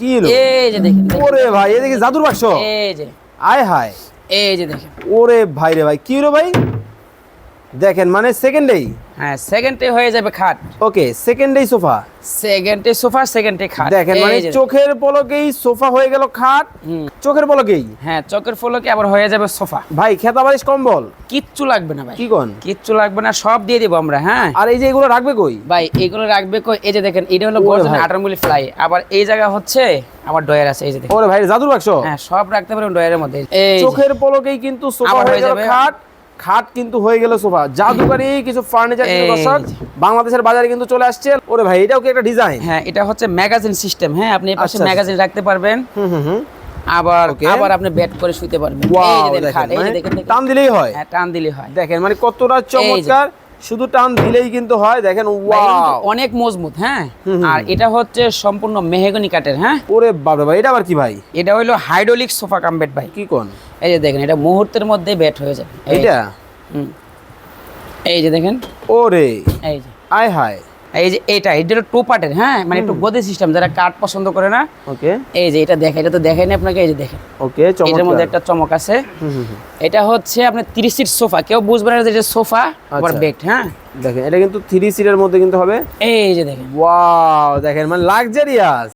কি এই যে দেখেন দেখেন। ওরে ভাই এদিকে জাদুর বাক্স। এই যে। আয় হায়। এই যে দেখেন। ওরে ভাই রে ভাই কি হলো ভাই? দেখেন মানে সেকেন্ডেই হ্যাঁ সেকেন্ডে হয়ে যাবে খাট। ওকে সেকেন্ডেই সোফা সেকেন্ডে সোফা সেকেন্ডে খাট। দেখেন মানে চোখের পলকেই সোফা হয়ে গেল খাট। চোখের পলকেই? হ্যাঁ চকের ফলকে আবার হয়ে যাবে সোফা ভাই খেতা বালিশ কম্বল? কিচ্ছু লাগবে না ভাই। কি কোন? কিচ্ছু লাগবে না সব দিয়ে দিব আমরা হ্যাঁ। আর এই যে এগুলো রাখবে কই? ভাই এগুলো রাখবে কই? এই যে দেখেন এটা হলো গর্জন ভাই। ফ্লাই আবার এই জায়গা হচ্ছে আবার ডয়ার আছে এই যে দেখেন। ওরে ভাই জাদুর বাক্স? হ্যাঁ সব রাখতে পারেন ডয়ারের মধ্যে। এই চোখের পলকেই কিন্তু সোফা হয়ে যাবে। খাট। খাট কিন্তু হয়ে গেল সোফা। জাদুকারি কিছু ফার্নিচার দর্শক বাংলাদেশের বাজারে কিন্তু চলে আসছে। ওরে ভাই এটাও কি একটা ডিজাইন হ্যাঁ এটা হচ্ছে ম্যাগাজিন সিস্টেম হ্যাঁ আপনি পাশে আচ্ছা, ম্যাগাজিন রাখতে পারবেন। হুম হুম হুম। আবার আবার আপনি ব্যাট করে শুতে পারবেন। মানে। টান দিলেই হয়। হ্যাঁ টান দিলে হয়। দেখেন মানে কতটা চমৎকার। শুধু টান দিলেই কিন্তু হয় দেখেন ওয়াও অনেক মজবুত হ্যাঁ? আর এটা হচ্ছে সম্পূর্ণ মেহেগনি কাঠের হ্যাঁ? ওরে বাবা ভাই এটা আবার কি ভাই? এটা হলো হাইড্রোলিক সোফা কাম বেড ভাই। কি কোন? এই যে দেখেন এটা মুহূর্তের মধ্যে বেড হয়ে যাবে। এটা। এই যে দেখেন। ওরে। এই যে। আয় হায়। এই যে এটা এটা হলো টু পার্টের হ্যাঁ? মানে একটু গদি সিস্টেম যারা কাঠ পছন্দ করে না ওকে। এই যে এটা দেখেন এটা তো দেখাইনি আপনাকে? এই যে দেখেন। ওকে এটার মধ্যে একটা চমক আছে। এটা হচ্ছে আপনার তিরিশ সিট সোফা কেউ বুঝবে না যে সোফা আবার। বেড হ্যাঁ? দেখেন এটা কিন্তু থ্রি সিটের মধ্যে কিন্তু হবে। এই যে দেখেন। ওয়াও দেখেন মানে লাক্সারিয়াস